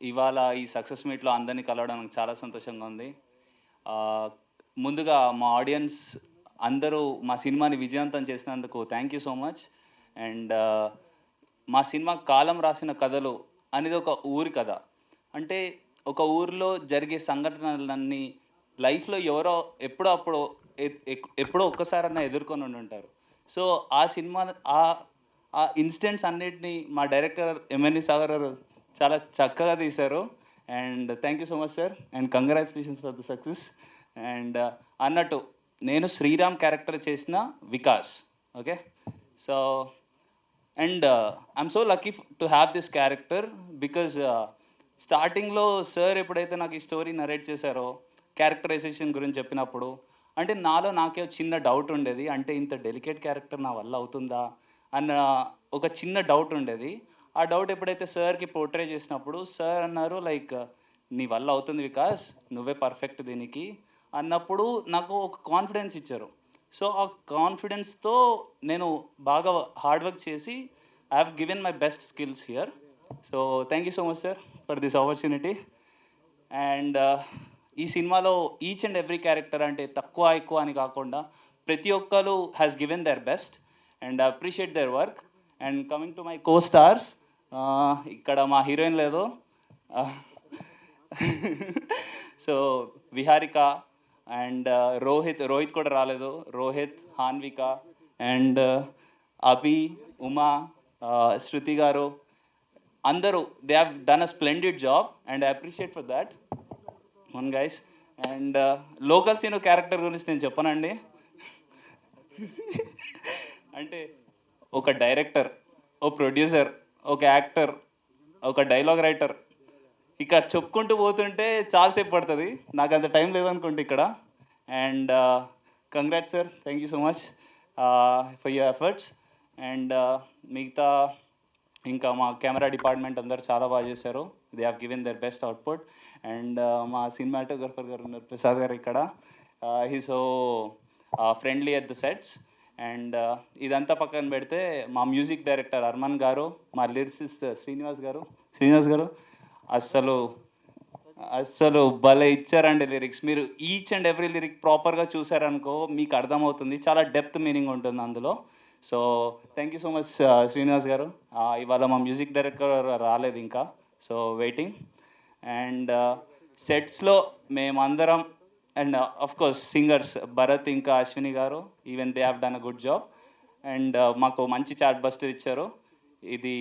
ఇవాళ ఈ సక్సెస్ మీట్లో అందరినీ కలవడం నాకు చాలా సంతోషంగా ఉంది. ముందుగా మా ఆడియన్స్ అందరూ మా సినిమాని విజయవంతం చేసినందుకు thank you so much and మా సినిమా కాలం రాసిన కథలు అనేది ఒక ఊరి కథ. అంటే ఒక ఊరిలో జరిగే సంఘటనలన్నీ లైఫ్లో ఎవరో ఎప్పుడో అప్పుడు ఎప్పుడో ఒక్కసారన్నా ఎదుర్కొని ఉండి ఉంటారు. సో ఆ సినిమా ఆ ఇన్సిడెంట్స్ అన్నిటినీ మా డైరెక్టర్ ఎంఎన్వి సాగర్ గారు చాలా చక్కగా తీశారు. And thank you so much sir. And congratulations for the success. And uh, అన్నట్టు నేను శ్రీరామ్ క్యారెక్టర్ చేసిన Vikas. Okay? So and I'm so lucky to have this character because స్టార్టింగ్లో సార్ ఎప్పుడైతే నాకు ఈ స్టోరీ నరేట్ చేశారో క్యారెక్టరైజేషన్ గురించి చెప్పినప్పుడు అంటే నాలో నాకే చిన్న డౌట్ ఉండేది. అంటే ఇంత డెలికేట్ క్యారెక్టర్ నా వల్ల అవుతుందా? అన్న ఒక చిన్న డౌట్ ఉండేది. ఆ డౌట్ ఎప్పుడైతే సార్కి పోర్ట్రే చేసినప్పుడు సార్ అన్నారు లైక్ నీ వల్ల అవుతుంది వికాస్ నువ్వే పర్ఫెక్ట్ దీనికి అన్నప్పుడు నాకు ఒక కాన్ఫిడెన్స్ ఇచ్చారు. సో ఆ కాన్ఫిడెన్స్తో నేను బాగా హార్డ్ వర్క్ చేసి I have given my best skills here. So thank you so much sir for this opportunity. And ఈ సినిమాలో ఈచ్ అండ్ ఎవ్రీ క్యారెక్టర్ అంటే తక్కువ ఎక్కువ అని కాకుండా ప్రతి ఒక్కరు has given their best. And appreciate their work. And coming to my co stars ఇక్కడ మా హీరోయిన్ లేదు. సో విహారిక అండ్ రోహిత్ రోహిత్ కూడా రాలేదు. రోహిత్ హాన్విక అండ్ అభి ఉమా శృతి గారు అందరూ they have done a splendid job and I appreciate for that one guys and local Seenu character గురించి నేను చెప్పనండి. అంటే ఒక డైరెక్టర్ ఓ ప్రొడ్యూసర్ ఒక యాక్టర్ ఒక డైలాగ్ రైటర్. ఇక చెప్పుకుంటూ పోతుంటే చాలాసేపు పడుతుంది. నాకు అంత టైం లేదనుకోండి ఇక్కడ. And congrats sir thank you so much for your efforts and uh, మిగతా ఇంకా మా కెమెరా డిపార్ట్మెంట్ అందరు చాలా బాగా చేశారు. They have given their best output and uh, మా సినిమాటోగ్రఫర్ గారు ఉన్నారు ప్రసాద్ గారు ఇక్కడ. He so friendly at the sets and ఇదంతా పక్కన పెడితే మా మ్యూజిక్ డైరెక్టర్ అర్మన్ గారు మా లిరిసిస్ట్ శ్రీనివాస్ గారు. శ్రీనివాస్ గారు అస్సలు అస్సలు భలే ఇచ్చారండి లిరిక్స్. మీరు ఈచ్ అండ్ ఎవ్రీ లిరిక్ ప్రాపర్గా చూసారనుకో మీకు అర్థమవుతుంది. చాలా డెప్త్ మీనింగ్ ఉంటుంది అందులో. So thank you so much Srinivas గారు. ఇవాళ మా మ్యూజిక్ డైరెక్టర్ రాలేదు ఇంకా. సో వెయిటింగ్ అండ్ సెట్స్లో మేమందరం and of course singers Bharat ఇంకా అశ్విని గారు even they have done a good job and మాకు మంచి చాట్ బస్టర్ ఇచ్చారు. ఇది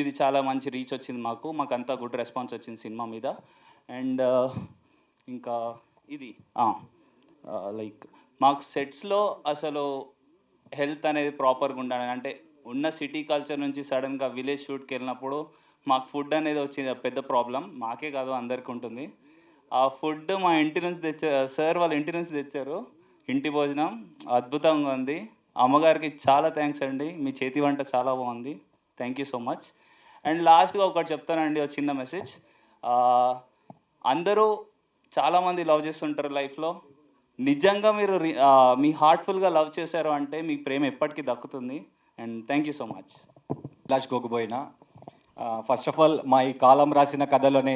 ఇది చాలా మంచి రీచ్ వచ్చింది మాకు. మాకు అంతా గుడ్ రెస్పాన్స్ వచ్చింది సినిమా మీద. అండ్ uh, ఇంకా ఇది లైక్ మాకు సెట్స్లో అసలు హెల్త్ అనేది ప్రాపర్గా ఉండాలి. అంటే ఉన్న సిటీ కల్చర్ నుంచి సడన్గా విలేజ్ షూట్కి వెళ్ళినప్పుడు మాకు ఫుడ్ అనేది వచ్చింది. పెద్ద ప్రాబ్లం మాకే కాదు అందరికీ ఉంటుంది. ఆ ఫుడ్ మా ఇంటి నుంచి తెచ్చారు సార్ వాళ్ళ ఇంటి నుంచి తెచ్చారు. ఇంటి భోజనం అద్భుతంగా ఉంది. అమ్మగారికి చాలా థ్యాంక్స్ అండి. మీ చేతి వంట చాలా బాగుంది. Thank you so much and లాస్ట్గా ఒకటి చెప్తానండి ఒక చిన్న మెసేజ్. అందరూ చాలామంది లవ్ చేస్తుంటారు లైఫ్లో. నిజంగా మీరు మీ హార్ట్ఫుల్గా లవ్ చేశారు అంటే మీ ప్రేమ ఎప్పటికీ దక్కుతుంది. And thank you so much Abhilash Goguboina first of all మా ఈ కాలం రాసిన కథలోనే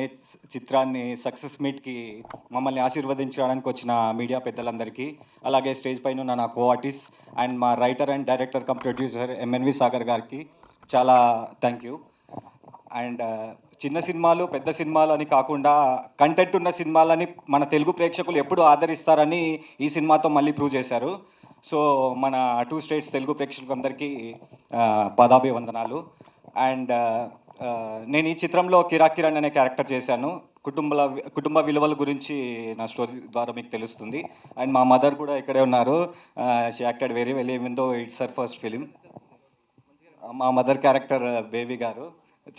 చిత్రాన్ని సక్సెస్ మీట్కి మమ్మల్ని ఆశీర్వదించడానికి వచ్చిన మీడియా పెద్దలందరికీ అలాగే స్టేజ్ పైన ఉన్న నా కో ఆర్టిస్ట్ అండ్ మా writer and director cum producer MNV Sagar గారికి చాలా థ్యాంక్ యూ అండ్ చిన్న సినిమాలు పెద్ద సినిమాలు అని కాకుండా కంటెంట్ ఉన్న సినిమాలని మన తెలుగు ప్రేక్షకులు ఎప్పుడు ఆదరిస్తారని ఈ సినిమాతో మళ్ళీ ప్రూవ్ చేశారు. సో మన టూ స్టేట్స్ తెలుగు ప్రేక్షకులందరికీ పదాభివందనాలు. పాదాభివందనాలు అండ్ నేను ఈ చిత్రంలో కిరాక్ కిరణ్ అనే క్యారెక్టర్ చేశాను. కుటుంబ కుటుంబ విలువల గురించి నా స్టోరీ ద్వారా మీకు తెలుస్తుంది. అండ్ మా మదర్ కూడా ఇక్కడే ఉన్నారు. She acted very well ఏమిందో though it's sir first film మా మదర్ క్యారెక్టర్ బేబీ గారు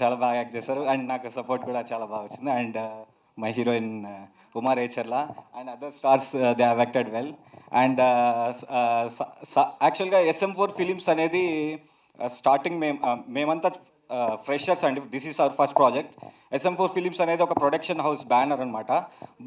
చాలా బాగా యాక్ట్ చేశారు. అండ్ నాకు సపోర్ట్ కూడా చాలా బాగా వచ్చింది. And my heroine Uma Recharla and other stars they have acted well and యాక్చువల్గా ఎస్ఎం ఫోర్ ఫిలిమ్స్ అనేది స్టార్టింగ్ మేము మేమంతా ఫ్రెషర్స్ అండి this is our first project SM four films అనేది ఒక ప్రొడక్షన్ హౌస్ బ్యానర్ అనమాట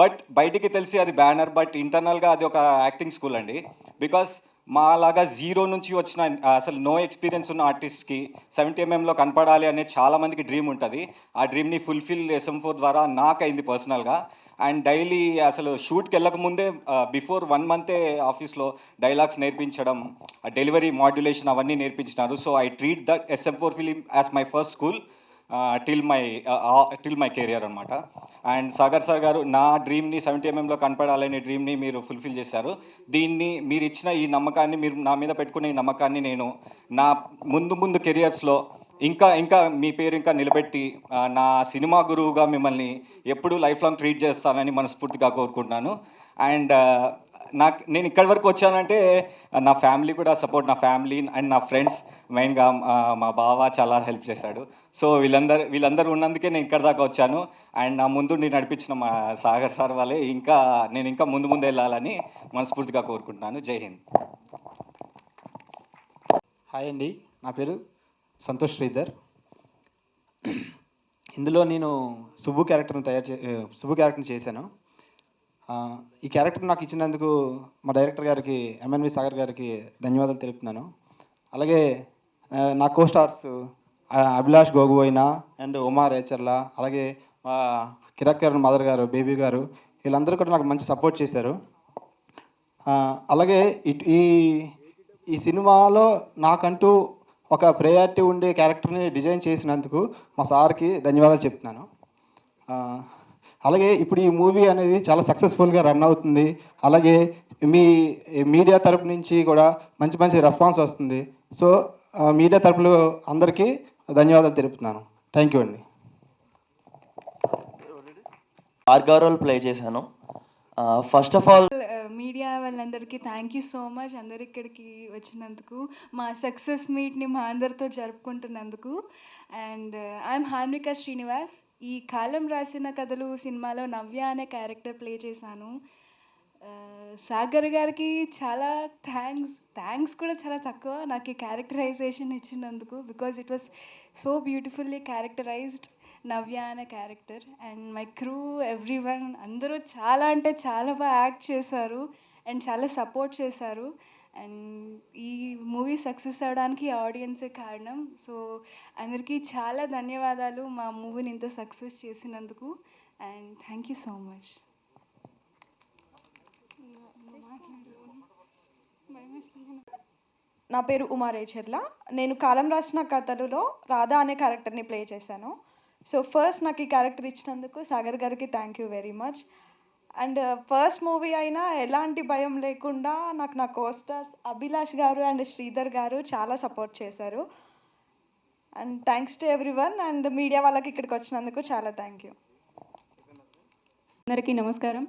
బట్ బయటికి తెలిసి అది బ్యానర్ బట్ ఇంటర్నల్గా అది ఒక యాక్టింగ్ స్కూల్ అండి. బికాస్ మా లాగా జీరో నుంచి వచ్చిన అసలు నో ఎక్స్పీరియన్స్ ఉన్న ఆర్టిస్ట్కి సెవెంటీ ఎంఎంలో కనపడాలి అనే చాలామందికి డ్రీమ్ ఉంటుంది. ఆ డ్రీమ్ని ఫుల్ఫిల్ ఎస్ఎం ఫోర్ ద్వారా నాకు అయింది పర్సనల్గా అండ్ డైలీ అసలు షూట్కి వెళ్ళక ముందే బిఫోర్ వన్ మంతే ఆఫీస్లో డైలాగ్స్ నేర్పించడం డెలివరీ మాడ్యులేషన్ అవన్నీ నేర్పించినారు. So I treat that SM four film as my first school till my till my career అనమాట అండ్ సాగర్ సార్ గారు నా డ్రీమ్ని సెవెంటీ ఎంఎంలో కనపడాలనే డ్రీమ్ని మీరు ఫుల్ఫిల్ చేశారు. దీన్ని మీరు ఇచ్చిన ఈ నమ్మకాన్ని మీరు నా మీద పెట్టుకునే ఈ నమ్మకాన్ని నేను నా ముందు ముందు కెరియర్స్లో ఇంకా ఇంకా మీ పేరు ఇంకా నిలబెట్టి నా సినిమా గురువుగా మిమ్మల్ని ఎప్పుడూ లైఫ్ లాంగ్ ట్రీట్ చేస్తానని మనస్ఫూర్తిగా కోరుకుంటున్నాను. అండ్ నాకు నేను ఇక్కడి వరకు వచ్చానంటే నా ఫ్యామిలీ కూడా సపోర్ట్ నా ఫ్యామిలీ అండ్ నా ఫ్రెండ్స్ మెయిన్గా మా బావ చాలా హెల్ప్ చేశాడు. సో వీళ్ళందరూ వీళ్ళందరూ ఉన్నందుకే నేను ఇక్కడ దాకా వచ్చాను. అండ్ నా ముందు నేను నడిపించిన మా సాగర్ సార్ వాళ్ళే ఇంకా నేను ఇంకా ముందు ముందు వెళ్ళాలని మనస్ఫూర్తిగా కోరుకుంటున్నాను. జై హింద్. హాయ్ అండి నా పేరు సంతోష్ శ్రీధర్. ఇందులో నేను సుబ్బు క్యారెక్టర్ని తయారు చే సుబ్బు క్యారెక్టర్ని చేశాను. ఈ క్యారెక్టర్ నాకు ఇచ్చినందుకు మా డైరెక్టర్ గారికి ఎంఎన్వి సాగర్ గారికి ధన్యవాదాలు తెలుపుతున్నాను. అలాగే నా co stars Abhilash Goguboina and Uma Recharla అలాగే మా కిరక్ మదర్ గారు బేబీ గారు వీళ్ళందరూ కూడా నాకు మంచి సపోర్ట్ చేశారు. అలాగే ఇట్- ఈ ఈ సినిమాలో నాకంటూ ఒక ప్రయారిటీ ఉండే క్యారెక్టర్ని డిజైన్ చేసినందుకు మా సార్కి ధన్యవాదాలు చెప్తున్నాను. అలాగే ఇప్పుడు ఈ మూవీ అనేది చాలా సక్సెస్ఫుల్గా రన్ అవుతుంది. అలాగే మీ మీడియా తరపు నుంచి కూడా మంచి మంచి రెస్పాన్స్ వస్తుంది. సో మీడియా తరపులో అందరికీ ధన్యవాదాలు తెలుపుతున్నాను. థ్యాంక్ యూ అండి. ఆర్గా రోల్ ప్లే చేశాను. ఫస్ట్ ఆఫ్ ఆల్ మీడియా వాళ్ళందరికీ థ్యాంక్ యూ సో మచ్ అందరు ఇక్కడికి వచ్చినందుకు మా సక్సెస్ మీట్ని మా అందరితో జరుపుకుంటున్నందుకు. అండ్ ఐఎమ్ హాన్విక శ్రీనివాస్ ఈ కాలం రాసిన కథలు సినిమాలో నవ్య అనే క్యారెక్టర్ ప్లే చేశాను. Uh, సాగర్ గారికి చాలా థ్యాంక్స్ థ్యాంక్స్ కూడా చాలా తక్కువ. నాకు ఈ క్యారెక్టరైజేషన్ ఇచ్చినందుకు because it was so beautifully characterized Navya అనే character. And my crew every one అందరూ చాలా అంటే చాలా బాగా యాక్ట్ చేశారు అండ్ చాలా సపోర్ట్ చేశారు. అండ్ ఈ మూవీ సక్సెస్ అవడానికి ఆడియన్సే కారణం. సో అందరికీ చాలా ధన్యవాదాలు మా మూవీని ఇంత సక్సెస్ చేసినందుకు. And thank you so much. నా పేరు ఉమా రేచర్ల నేను కాలం రాసిన కథలులో రాధా అనే క్యారెక్టర్ని ప్లే చేశాను. సో ఫస్ట్ నాకు ఈ క్యారెక్టర్ ఇచ్చినందుకు సాగర్ గారికి thank you very much and first movie అయినా ఎలాంటి భయం లేకుండా నాకు నా కోస్టర్ అభిలాష్ గారు అండ్ శ్రీధర్ గారు చాలా సపోర్ట్ చేశారు. And thanks to every one and media వాళ్ళకి ఇక్కడికి వచ్చినందుకు చాలా థ్యాంక్ యూ అందరికీ నమస్కారం.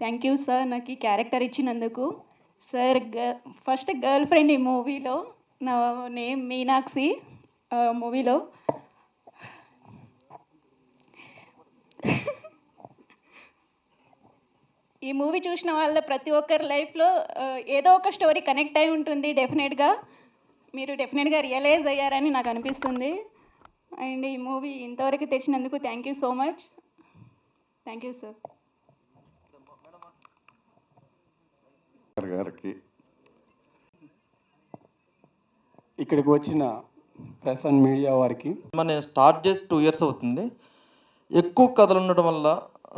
థ్యాంక్ యూ సార్ నాకు ఈ క్యారెక్టర్ ఇచ్చినందుకు. సార్ గ ఫస్ట్ గర్ల్ ఫ్రెండ్ ఈ మూవీలో నా నేమ్ మీనాక్షి మూవీలో ఈ మూవీ చూసిన వాళ్ళ ప్రతి ఒక్కరి లైఫ్లో ఏదో ఒక స్టోరీ కనెక్ట్ అయి ఉంటుంది డెఫినెట్గా. మీరు డెఫినెట్గా రియలైజ్ అయ్యారని నాకు అనిపిస్తుంది. అండ్ ఈ మూవీ ఇంతవరకు తెచ్చినందుకు thank you so much. Thank you sir. గారు గారికి. ఇక్కడికి వచ్చిన ప్రెస్ అండ్ మీడియా వారికి. నేను స్టార్ట్ చేసి టూ ఇయర్స్ అవుతుంది. ఎక్కువ కథలు ఉండడం వల్ల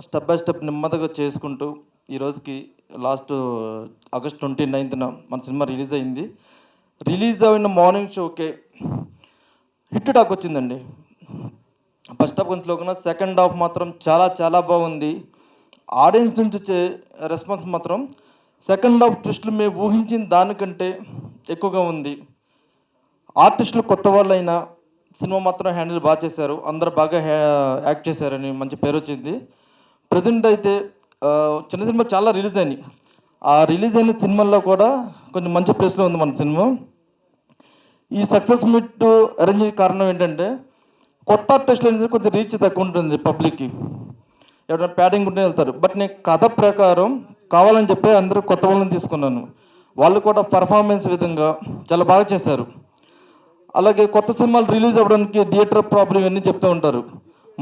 స్టెప్ బై స్టెప్ నెమ్మదిగా చేసుకుంటూ ఈ రోజుకి లాస్ట్ ఆగస్ట్ ట్వంటీ నైన్త్న మన సినిమా రిలీజ్ అయింది. రిలీజ్ అయిన మార్నింగ్ షోకే హిట్ టాక్ వచ్చిందండి. ఫస్ట్ హాఫ్ కొంచెం లోకన సెకండ్ హాఫ్ మాత్రం చాలా చాలా బాగుంది. ఆడియన్స్ నుంచి వచ్చే రెస్పాన్స్ మాత్రం సెకండ్ హాఫ్ ట్విస్టులు మేము ఊహించిన దానికంటే ఎక్కువగా ఉంది. ఆర్టిస్టులు కొత్త వాళ్ళైనా సినిమా మాత్రం హ్యాండిల్ బాగా చేశారు. అందరు బాగా యాక్ట్ చేశారని మంచి పేరు వచ్చింది ప్రజెంట్ అయితే చిన్న సినిమా చాలా రిలీజ్ అయినాయి. ఆ రిలీజ్ అయిన సినిమాల్లో కూడా కొంచెం మంచి ప్లేస్లో ఉంది మన సినిమా. ఈ సక్సెస్ మీట్ అరేంజ్ కారణం ఏంటంటే కొత్త ఆర్టిస్టులు అనేది కొంచెం రీచ్ తక్కువ ఉంటుంది పబ్లిక్కి. ఎవరైనా ప్యాడింగ్ ఉంటే వెళ్తారు. బట్ నేను కథ ప్రకారం కావాలని చెప్పి అందరూ కొత్త వాళ్ళని తీసుకున్నాను. వాళ్ళు కూడా పర్ఫార్మెన్స్ విధంగా చాలా బాగా చేశారు. అలాగే కొత్త సినిమాలు రిలీజ్ అవ్వడానికి థియేటర్ ప్రాబ్లం ఇవన్నీ చెప్తూ ఉంటారు.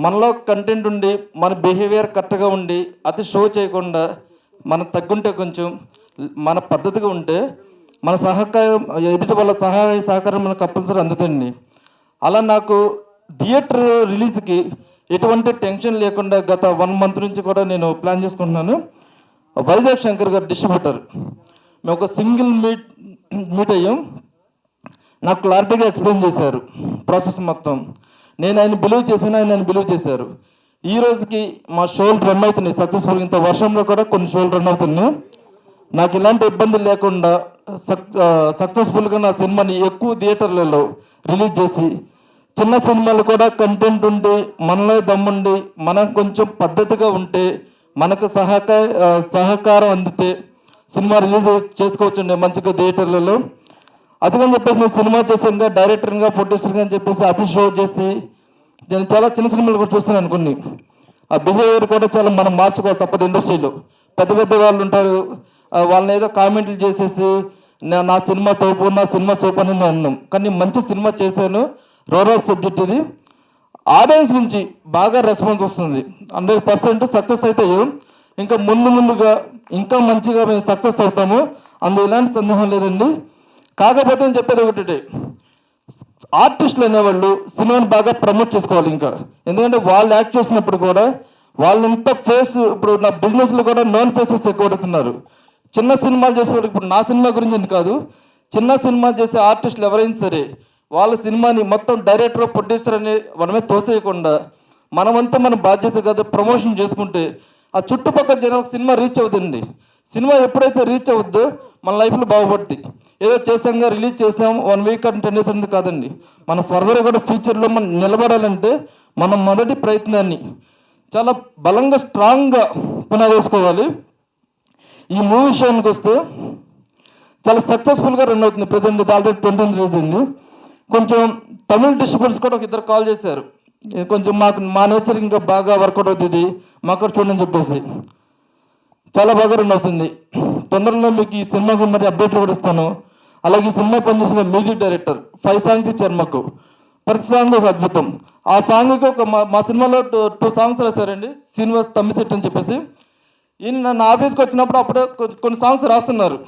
మనలో కంటెంట్ ఉండి మన బిహేవియర్ కరెక్ట్గా ఉండి అతి షో చేయకుండా మన తగ్గుంటే కొంచెం మన పద్ధతిగా ఉంటే మన సహకారం ఎదుటి వాళ్ళ సహాయ సహకారం మనకు కంపల్సరీ అందుతుంది. అలా నాకు థియేటర్ రిలీజ్కి ఎటువంటి టెన్షన్ లేకుండా గత వన్ మంత్ నుంచి కూడా నేను ప్లాన్ చేసుకుంటున్నాను. వైజాగ్ శంకర్ గారు డిస్ట్రిబ్యూటర్ మేము ఒక సింగిల్ మీట్ మీట్ అయ్యాం. నాకు క్లారిటీగా ఎక్స్ప్లెయిన్ చేశారు. ప్రాసెస్ మొత్తం. నేను ఆయన బిలీవ్ చేసిన ఆయన ఆయన బిలీవ్ చేశారు. ఈ రోజుకి మా షోలు రన్ అవుతున్నాయి. సక్సెస్ఫుల్ ఇంత వర్షంలో కూడా కొన్ని షోలు రన్ అవుతున్నాయి. నాకు ఇలాంటి ఇబ్బంది లేకుండా సక్ సక్సెస్ఫుల్గా నా సినిమాని ఎక్కువ థియేటర్లలో రిలీజ్ చేసి చిన్న సినిమాలు కూడా కంటెంట్ ఉండి మనలో దమ్ముండి మనం కొంచెం పద్ధతిగా ఉంటే మనకు సహకార సహకారం అందితే సినిమా రిలీజ్ చేసుకోవచ్చండి మంచిగా థియేటర్లలో. అదిగని చెప్పేసి నేను సినిమా చేసాక డైరెక్టర్గా ప్రొడ్యూసర్గా అని చెప్పేసి అతి షో చేసి నేను చాలా చిన్న సినిమాలు కూడా చూస్తున్నాను కొన్ని. ఆ బిహేవియర్ కూడా చాలా మనం మార్చుకోవాలి తప్పదు ఇండస్ట్రీలో. పెద్ద పెద్ద వాళ్ళు ఉంటారు. వాళ్ళని ఏదో కామెంట్లు చేసేసి నా- నా సినిమా తోపు నా సినిమా సోపు అని నేను అన్నాం. కానీ మంచి సినిమా చేశాను. రూరల్ సబ్జెక్ట్ ఇది. ఆడియన్స్ నుంచి బాగా రెస్పాన్స్ వస్తుంది. హండ్రెడ్ పర్సెంట్ సక్సెస్ అవుతాయి ఇంకా ముందు ముందుగా ఇంకా మంచిగా మేము సక్సెస్ అవుతాము. అందులో ఎలాంటి సందేహం లేదండి. కాకపోతే నేను చెప్పేది ఒకటి. ఆర్టిస్టులు అనేవాళ్ళు సినిమాని బాగా ప్రమోట్ చేసుకోవాలి ఇంకా. ఎందుకంటే వాళ్ళు యాక్ట్ చేసినప్పుడు కూడా వాళ్ళంతా ఫేస్ ఇప్పుడు నా బిజినెస్లో కూడా నోన్ ఫేసెస్ ఎక్కువ పడుతున్నారు. చిన్న సినిమాలు చేసేవాళ్ళు ఇప్పుడు నా సినిమా గురించి అని కాదు. చిన్న సినిమా చేసే ఆర్టిస్టులు ఎవరైనా సరే వాళ్ళ సినిమాని మొత్తం డైరెక్టర్ ప్రొడ్యూసర్ అని మనమే తోసేయకుండా మనమంతా మన బాధ్యత కాదు ప్రమోషన్ చేసుకుంటే ఆ చుట్టుపక్కల జనాలకు సినిమా రీచ్ అవుతుంది. సినిమా ఎప్పుడైతే రీచ్ అవుద్దో మన లైఫ్లో బాగుపడుతుంది ఏదో చేసాంగా రిలీజ్ చేసాం one week and ten days అనేది కాదండి. మన ఫర్దర్ కూడా ఫ్యూచర్లో మనం నిలబడాలంటే మన మొదటి ప్రయత్నాన్ని చాలా బలంగా స్ట్రాంగ్గా పునాదేసుకోవాలి ఈ మూవీ విషయానికి వస్తే చాలా సక్సెస్ఫుల్గా రన్ అవుతుంది. ప్రజెంట్ ఆల్రెడీ ట్వంటీ రిలీజ్ అయింది. కొంచెం తమిళ డిస్ట్రిబ్యూటర్స్ కూడా ఒక ఇద్దరు కాల్ చేశారు. కొంచెం మాకు మా నేచర్ ఇంకా బాగా వర్కౌట్ అవుతుంది. మాకు చూడండి చూడని చెప్పేసి. చాలా బాగా రన్ అవుతుంది. తొందరలో మీకు ఈ సినిమాకు మరి అప్డేట్లు కూడా ఇస్తాను. అలాగే ఈ సినిమా పనిచేసిన మ్యూజిక్ డైరెక్టర్ ఫైవ్ సాంగ్స్ ఇచ్చారు మాకు. ప్రతి సాంగ్ ఒక అద్భుతం. ఆ సాంగ్కి ఒక మా మా సినిమాలో టూ టూ సాంగ్స్ రాశారండి శ్రీనివాస్ తమ్మిశెట్టి అని చెప్పేసి. ఈయన నా ఆఫీస్కి వచ్చినప్పుడు అప్పుడే కొన్ని సాంగ్స్ రాస్తున్నారు.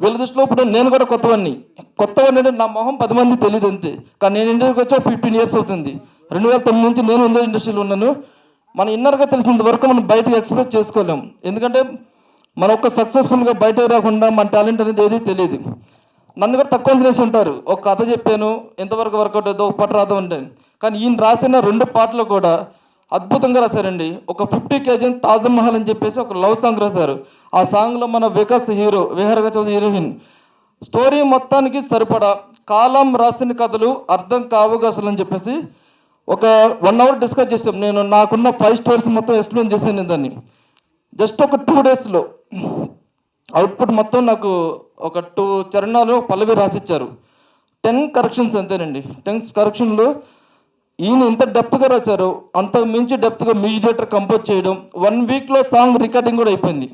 వీళ్ళ దృష్టిలో ఇప్పుడు నేను కూడా కొత్తవాడిని. కొత్తవాడిని అంటే నా మొహం పది మంది తెలియదు అంతే. కానీ నేను ఇండస్ట్రీకి వచ్చా ఫిఫ్టీన్ ఇయర్స్ అవుతుంది. రెండు వేల తొమ్మిది నుంచి నేను ఉండే ఇండస్ట్రీలో ఉన్నాను. మన ఇన్నర్గా తెలిసినంత వరకు మనం బయటకు ఎక్స్ప్రెస్ చేసుకోలేం. ఎందుకంటే మన ఒక్క సక్సెస్ఫుల్గా బయటకు రాకుండా మన టాలెంట్ అనేది ఏది తెలియదు నన్ను కూడా తక్కువ చేసి ఉంటారు. ఒక కథ చెప్పాను ఎంతవరకు వర్కౌట్ అవుతుందో ఒక పాట రాదు ఉంటే కానీ ఈయన రాసిన రెండు పాటలు కూడా అద్భుతంగా రాశారండి. ఒక ఫిఫ్టీ కేజీ తాజ్మహల్ అని చెప్పేసి ఒక లవ్ సాంగ్ రాశారు. ఆ సాంగ్లో మన వికాస్ హీరో విహారగా చౌదరి హీరోయిన్ స్టోరీ మొత్తానికి సరిపడా. కాలం రాసిన కథలు అర్థం కావుగా అసలు అని చెప్పేసి ఒక వన్ అవర్ డిస్కస్ చేసాం నేను నాకున్న ఫైవ్ స్టోరీస్ మొత్తం ఎక్స్ప్లెయిన్ చేశాను దాన్ని. జస్ట్ ఒక టూ డేస్లో అవుట్పుట్ మొత్తం నాకు ఒక టూ చరణాలు పల్లవి రాసిచ్చారు. టెన్ కరెక్షన్స్ అంతేనండి. టెన్ కరెక్షన్లు ఈయన ఎంత డెప్త్గా రాశారు. అంత మించి డెప్త్గా మ్యూజిక్ కంపోజ్ చేయడం వన్ వీక్లో సాంగ్ రికార్డింగ్ కూడా అయిపోయింది.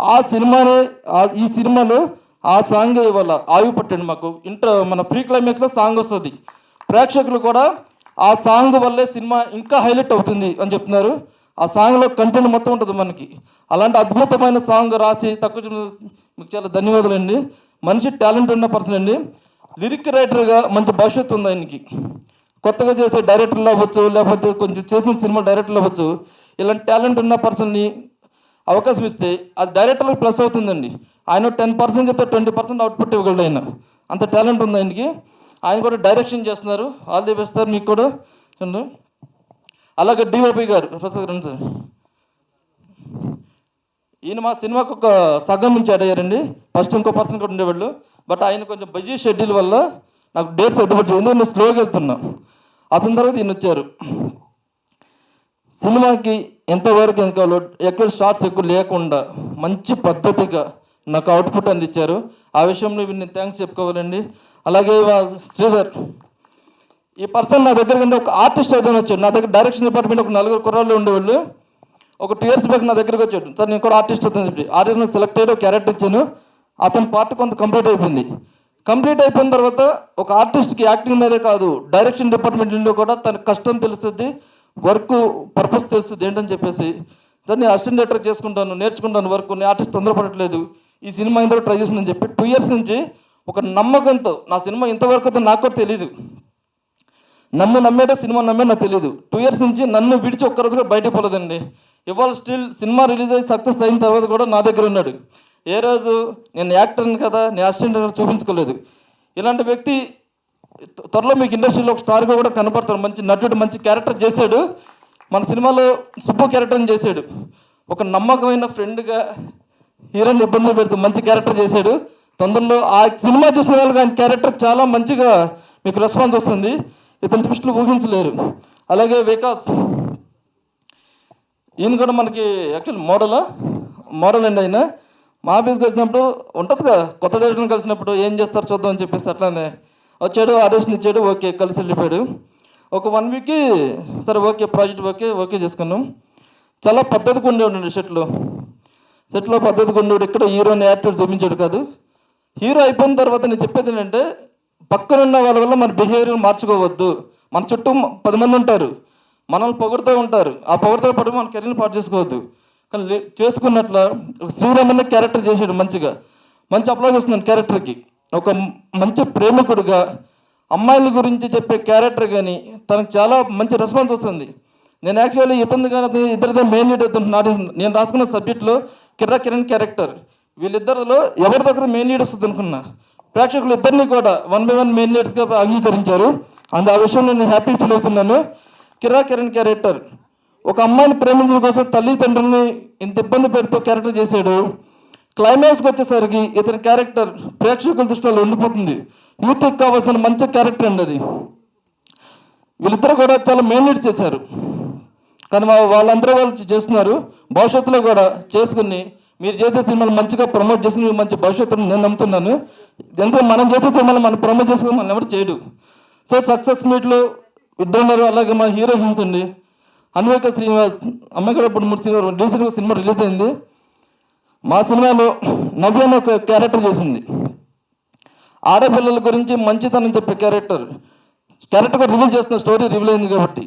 ఆ సినిమానే ఈ సినిమాలో ఆ సాంగ్ ఇవాళ ఆవి పట్టండి మాకు. ఇంటర్ మన ప్రీ క్లైమాక్స్లో సాంగ్ వస్తుంది. ప్రేక్షకులు కూడా ఆ సాంగ్ వల్లే సినిమా ఇంకా హైలైట్ అవుతుంది అని చెప్తున్నారు. ఆ సాంగ్లో కంటెంట్ మొత్తం ఉంటుంది మనకి. అలాంటి అద్భుతమైన సాంగ్ రాసి తక్కువ మీకు చాలా ధన్యవాదాలండి. మనిషి టాలెంట్ ఉన్న పర్సన్ అండి. లిరిక్ రైటర్గా మంచి భవిష్యత్తు ఉంది ఆయనకి. కొత్తగా చేసే డైరెక్టర్లు అవ్వచ్చు లేకపోతే కొంచెం చేసిన సినిమా డైరెక్టర్లు అవ్వచ్చు. ఇలాంటి టాలెంట్ ఉన్న పర్సన్ని అవకాశం ఇస్తే అది డైరెక్టర్లకు ప్లస్ అవుతుందండి. ఆయన టెన్ పర్సెంట్ చెప్తే ట్వంటీ పర్సెంట్ అవుట్పుట్ ఇవ్వగలడు ఆయన. అంత టాలెంట్ ఉంది ఆయనకి. ఆయన కూడా డైరెక్షన్ చేస్తున్నారు. ఆల్ ది బెస్ట్ సార్ మీకు కూడా. చూడండి అలాగే డిఓపి గారు ఈయన మా సినిమాకు ఒక సగం నుంచి యాడ్ అయ్యారండి. ఫస్ట్ ఇంకో పర్సన్ కూడా ఉండేవాళ్ళు. బట్ ఆయన కొంచెం బిజీ షెడ్యూల్ వల్ల నాకు డేట్స్ ఎదుగుపడి నేను స్లోగా వెళ్తున్నా. అతని తర్వాత ఈయన వచ్చారు. సినిమాకి ఎంతవరకు ఎంత ఎక్కువ షార్ట్స్ ఎక్కువ లేకుండా మంచి పద్ధతిగా నాకు అవుట్పుట్ అందించారు. ఆ విషయంలో నేను థ్యాంక్స్ చెప్పుకోవాలండి. అలాగే మా శ్రీధర్ ఈ పర్సన్ నా దగ్గర ఉండే ఒక ఆర్టిస్ట్ ఏదైనా వచ్చాడు నా దగ్గర డైరెక్షన్ డిపార్ట్మెంట్ ఒక నలుగురు కుర్రాళ్ళు ఉండేవాళ్ళు ఒక టూ ఇయర్స్ బ్యాక్ నా దగ్గరికి వచ్చాడు. సార్ నేను కూడా ఆర్టిస్ట్ అవుతాను చెప్పి ఆర్టిస్ట్ సెలెక్ట్ అయ్యి క్యారెక్టర్ ఇచ్చాను అతని పార్ట్ కొంత కంప్లీట్ అయిపోయింది. కంప్లీట్ అయిపోయిన తర్వాత ఒక ఆర్టిస్ట్కి యాక్టింగ్ మీదే కాదు డైరెక్షన్ డిపార్ట్మెంట్ నుండి కూడా తన కష్టం తెలుస్తుంది వర్క్ పర్పస్ తెలుస్తుంది ఏంటని చెప్పేసి. దాన్ని అసిస్టెంట్ డైరెక్టర్ చేసుకుంటాను నేర్చుకుంటాను వర్క్ నేను ఆర్టిస్ట్ తొందరపడట్లేదు ఈ సినిమా ఇంతవరకు ట్రై చేస్తుందని చెప్పి టూ ఇయర్స్ నుంచి ఒక నమ్మకంతో నా సినిమా ఇంతవరకు అయితే నాకు కూడా తెలియదు నన్ను నమ్మేటో సినిమా నమ్మే నాకు తెలియదు టూ ఇయర్స్ నుంచి నన్ను విడిచి ఒక్కరోజు కూడా బయటకు పోలేదండి. ఇవాళ స్టిల్ సినిమా రిలీజ్ అయ్యి సక్సెస్ అయిన తర్వాత కూడా నా దగ్గర ఉన్నాడు. ఏ రోజు నేను యాక్టర్ని కదా నేను అసిస్టెంట్ చూపించుకోలేదు. ఇలాంటి వ్యక్తి త్వరలో మీకు ఇండస్ట్రీలో ఒక స్టార్గా కూడా కనపడతాడు. మంచి నటుడు మంచి క్యారెక్టర్ చేశాడు. మన సినిమాలో సుబ్బు క్యారెక్టర్ని చేశాడు. ఒక నమ్మకమైన ఫ్రెండ్గా హీరోని ఇబ్బందులు పెడుతూ మంచి క్యారెక్టర్ చేశాడు. తొందరలో ఆ సినిమా చూసిన వాళ్ళకి ఆయన క్యారెక్టర్ చాలా మంచిగా మీకు రెస్పాన్స్ వస్తుంది. ఇతని దృష్టిలో ఊహించలేరు. అలాగే వికాస్ ఈయన కూడా మనకి యాక్చువల్ మోడలా మోడల్ అండి ఆయన. మా ఆఫీస్కి వచ్చినప్పుడు ఉంటుంది కదా కొత్త డైరెక్టర్ని కలిసినప్పుడు ఏం చేస్తారు చూద్దాం అని చెప్పేసి అట్లానే వచ్చాడు ఆడిషన్ ఇచ్చాడు ఓకే కలిసి వెళ్ళిపోయాడు. ఒక వన్ వీక్కి సరే ఓకే ప్రాజెక్ట్ ఓకే ఓకే చేసుకున్నాం. చాలా పద్ధతిగా ఉండేవాడు సెట్లో సెట్లో పద్ధతిగా ఉండేవాడు. ఇక్కడ హీరోని యాక్టివ్ చూపించాడు కాదు. హీరో అయిపోయిన తర్వాత నేను చెప్పేది ఏంటంటే పక్కనున్న వాళ్ళ వల్ల మన బిహేవియర్ మార్చుకోవద్దు. మన చుట్టూ పది మంది ఉంటారు. మనల్ని పొగుడుతూ ఉంటారు. ఆ పొగడుతో పాటు మన కెరీర్ని పాటు చేసుకోవద్దు. కానీ లే- చేసుకున్నట్ల ఒక క్యారెక్టర్ చేసాడు మంచిగా. మంచి అప్లై చేస్తున్నాను క్యారెక్టర్కి. ఒక మంచి ప్రేమికుడుగా అమ్మాయిల గురించి చెప్పే క్యారెక్టర్ కానీ తనకు చాలా మంచి రెస్పాన్స్ వస్తుంది. నేను యాక్చువల్లీ ఇతను కానీ ఇద్దరితో మెయిన్ లీడ్ నాటి నేను రాసుకున్న సబ్జెక్ట్లో కిర్రా కిరణ్ క్యారెక్టర్. వీళ్ళిద్దరిలో ఎవరి మెయిన్ లీడ్ వస్తుంది అనుకున్నా. ప్రేక్షకులు ఇద్దరిని కూడా వన్ బై వన్ మెయిన్ లీడ్స్గా అంగీకరించారు. అందు ఆ విషయంలో నేను హ్యాపీ ఫీల్ అవుతున్నాను. కిరా కిరణ్ క్యారెక్టర్ ఒక అమ్మాయిని ప్రేమించడం కోసం తల్లిదండ్రుల్ని ఇంత ఇబ్బంది పెడుతూ క్యారెక్టర్ చేశాడు. క్లైమాక్స్కి వచ్చేసరికి ఇతని క్యారెక్టర్ ప్రేక్షకుల దృష్టిలో ఉండిపోతుంది. యూత్కి కావాల్సిన మంచి క్యారెక్టర్ అండి అది. వీళ్ళిద్దరు కూడా చాలా మెయిన్లీట్ చేశారు. కానీ వాళ్ళందరూ వాళ్ళు చేస్తున్నారు. భవిష్యత్తులో కూడా చేసుకుని మీరు చేసే సినిమాలు మంచిగా ప్రమోట్ చేసి మంచి భవిష్యత్తును నేను నమ్ముతున్నాను. ఎందుకంటే మనం చేసే సినిమాలు మనం ప్రమోట్ చేసుకుని మనం ఎవరు చేయడు సో సక్సెస్ మీట్లు ఇద్దరున్నారు అలాగే మా హీరోయిన్స్ అండి. అన్వేక శ్రీనివాస్ అమ్మాయి కూడా ఇప్పుడు మూడు సినిమా రీసెంట్గా సినిమా రిలీజ్ అయింది. మా సినిమాలో నవ్య అనే ఒక క్యారెక్టర్ చేసింది. ఆడపిల్లల గురించి మంచితనం చెప్పే క్యారెక్టర్ క్యారెక్టర్ కూడా రివీల్ చేస్తున్న స్టోరీ రివీల్ అయింది కాబట్టి.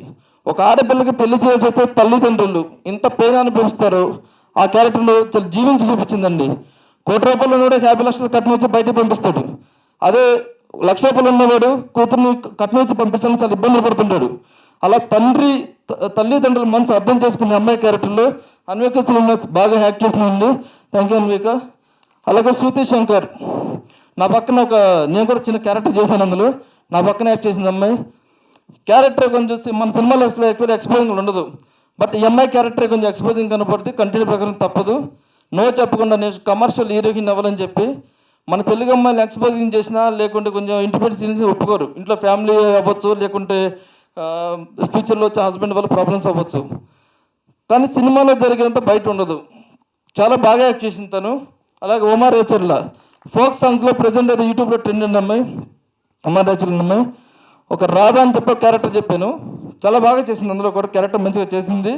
ఒక ఆడపిల్లకి పెళ్ళి చేయాల్సి వస్తే తల్లిదండ్రులు ఇంత పేద అనుభవిస్తారు ఆ క్యారెక్టర్లో చాలా జీవించి చూపించిందండి. కోటి రూపాయలు కూడా యాభై లక్షలు కట్నం వచ్చి బయటకు పంపిస్తాడు. అదే లక్ష రూపాయలు ఉన్నవాడు కూతుర్ని కట్నం వచ్చి పంపించడానికి చాలా ఇబ్బందులు పడుతుంటాడు. అలా తండ్రి తల్లిదండ్రుల మనసు అర్థం చేసుకునే అమ్మాయి క్యారెక్టర్లో అన్వేక సినిమా బాగా యాక్ట్ చేసిందండి థ్యాంక్ యూ అన్వేక. అలాగే శృతి శంకర్. నా పక్కన ఒక నేను కూడా చిన్న క్యారెక్టర్ చేశాను అందులో. నా పక్కన యాక్ట్ చేసింది అమ్మాయి. క్యారెక్టర్ కొంచెం చూసి మన సినిమాలో అసలు ఎక్కువ ఎక్స్పోజింగ్ ఉండదు. బట్ ఈ అమ్మాయి క్యారెక్టర్ కొంచెం ఎక్స్పోజింగ్ కనపడుతుంది కంటిన్యూ ప్రకారం తప్పదు. నో చెప్పకుండా నేను కమర్షియల్ హీరోయిన్ అవ్వాలని చెప్పి మన తెలుగు అమ్మాయిని ఎక్స్పోజింగ్ చేసినా లేకుంటే కొంచెం ఇంటిమేట్ సీన్స్ ఒప్పుకోరు. ఇంట్లో ఫ్యామిలీ అవ్వచ్చు లేకుంటే ఫ్యూచర్లో వచ్చే హస్బెండ్ వల్ల ప్రాబ్లమ్స్ అవ్వచ్చు. కానీ సినిమాలో జరిగినంత బయట ఉండదు. చాలా బాగా యాక్ట్ చేసింది తను. అలాగే ఉమా రేచర్ల ఫోక్ సాంగ్స్లో ప్రజెంట్ అయితే యూట్యూబ్లో ట్రెండ్ అండి అమ్మాయి ఉమా రేచర్ల అమ్మాయి. ఒక రాధా అని చెప్పే క్యారెక్టర్ చెప్పాను. చాలా బాగా చేసింది అందులో కూడా క్యారెక్టర్ మంచిగా చేసింది.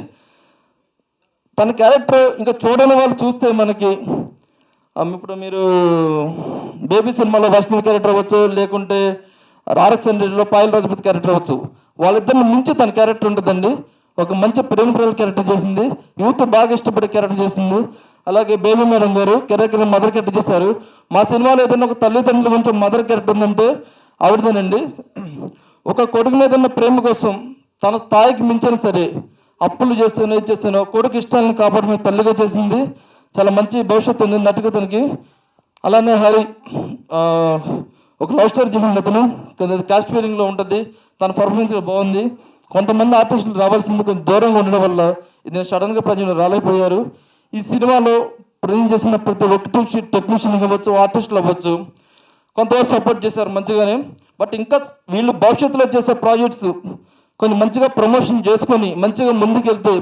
తన క్యారెక్టర్ ఇంకా చూడని వాళ్ళు చూస్తే మనకి ఇప్పుడు మీరు బేబీ సినిమాలో వైష్ణవి క్యారెక్టర్ అవ్వచ్చు లేకుంటే ఆర్ఎక్స్ హండ్రెడ్లో పాయల్ రాజపతి క్యారెక్టర్ అవ్వచ్చు. వాళ్ళిద్దరిని మించి తన క్యారెక్టర్ ఉంటుందండి. ఒక మంచి ప్రేమికురాల క్యారెక్టర్ చేసింది. యూత్ బాగా ఇష్టపడే క్యారెక్టర్ చేసింది. అలాగే బేబీ మేడం గారు కెరెక్టర్ మదర్ క్యారెక్టర్ చేశారు. మా సినిమాలో ఏదైనా ఒక తల్లిదండ్రుల గురించి మదర్ క్యారెక్టర్ ఉందంటే ఆవిడదేనండి. ఒక కొడుకు మీద ఉన్న ప్రేమ కోసం తన స్థాయికి మించిన సరే అప్పులు చేస్తేనో ఇది చేస్తేనో కొడుకు ఇష్టాలను కాపాడుకునే తల్లిగా చేసింది. చాలా మంచి భవిష్యత్తు ఉంది. నటుగా తనకి అలానే హరి ఒక లవ్ స్టోరీ చెప్పింది అతను. కొంచెం క్యాస్ట్ ఫీలింగ్లో ఉంటుంది. తన పర్ఫార్మెన్స్ బాగుంది. కొంతమంది ఆర్టిస్టులు రావాల్సింది కొంచెం దూరంగా ఉండడం వల్ల ఇది సడన్గా ప్రజలు రాలేకపోయారు. ఈ సినిమాలో ప్రజెంట్ చేసిన ప్రతి ఒక్కటి టెక్నీషియన్ అవ్వచ్చు ఆర్టిస్టులు అవ్వచ్చు కొంతవరకు సపోర్ట్ చేశారు మంచిగానే. బట్ ఇంకా వీళ్ళు భవిష్యత్తులో చేసే ప్రాజెక్ట్స్ కొంచెం మంచిగా ప్రమోషన్ చేసుకొని మంచిగా ముందుకెళ్తే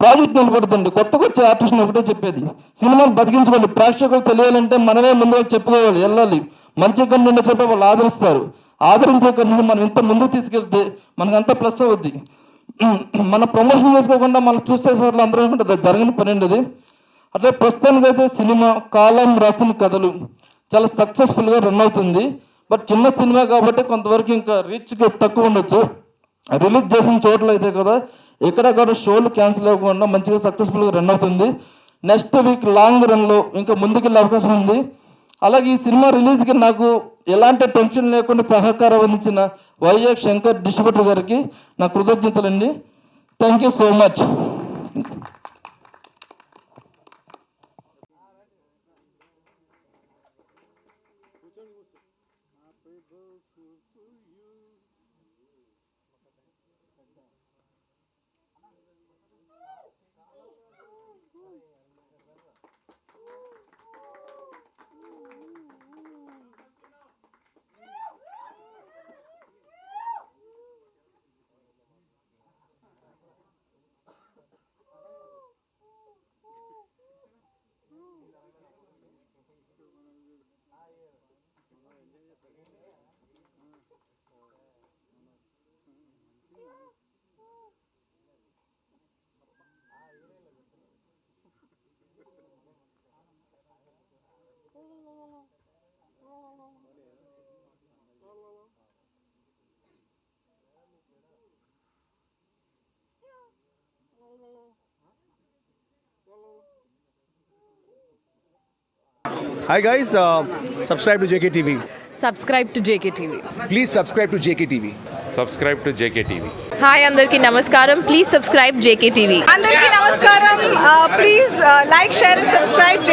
ప్రాజెక్ట్ నిలబడుతుంది కొత్తగా వచ్చే ఆర్టిస్ట్ ఒకటే చెప్పేది. సినిమాను బతికించుకోండి. ప్రేక్షకులు తెలియాలంటే మనమే ముందుగా చెప్పుకోవాలి వెళ్ళాలి. మంచి కంటెంట్ చెప్పే వాళ్ళు ఆదరిస్తారు. ఆదరించే కంటెంట్ మనం ఇంత ముందుకు తీసుకెళ్తే మనకు అంత ప్లస్ అవుద్ది. మన ప్రమోషన్ చేసుకోకుండా మనం చూసే సార్లు అందరూ అనుకుంటే జరగని పని అండి అట్లే ప్రస్తుతానికి అయితే సినిమా కాలం రాసిన కథలు చాలా సక్సెస్ఫుల్గా రన్ అవుతుంది. బట్ చిన్న సినిమా కాబట్టి కొంతవరకు ఇంకా రీచ్కి తక్కువ ఉండొచ్చు. రిలీజ్ చేసిన చోట్ల అయితే కదా ఎక్కడ కూడా షోలు క్యాన్సిల్ అవ్వకుండా మంచిగా సక్సెస్ఫుల్గా రన్ అవుతుంది. నెక్స్ట్ వీక్ లాంగ్ రన్లో ఇంకా ముందుకెళ్ళే అవకాశం ఉంది. అలాగే ఈ సినిమా రిలీజ్కి నాకు ఎలాంటి టెన్షన్ లేకుండా సహకారం అందించిన వైఎఫ్ శంకర్ డిస్ట్రిబ్యూటర్ గారికి నా కృతజ్ఞతలండి. Thank you so much Paul. Hi guys, uh, subscribe to JKTV. Subscribe to JK TV Please subscribe to JKTV. subscribe to JKTV. Hi అందరికీ నమస్కారం ప్లీజ్ సబ్స్క్రైబ్ జేకే టీవీ అందరికీ నమస్కారం please like share and subscribe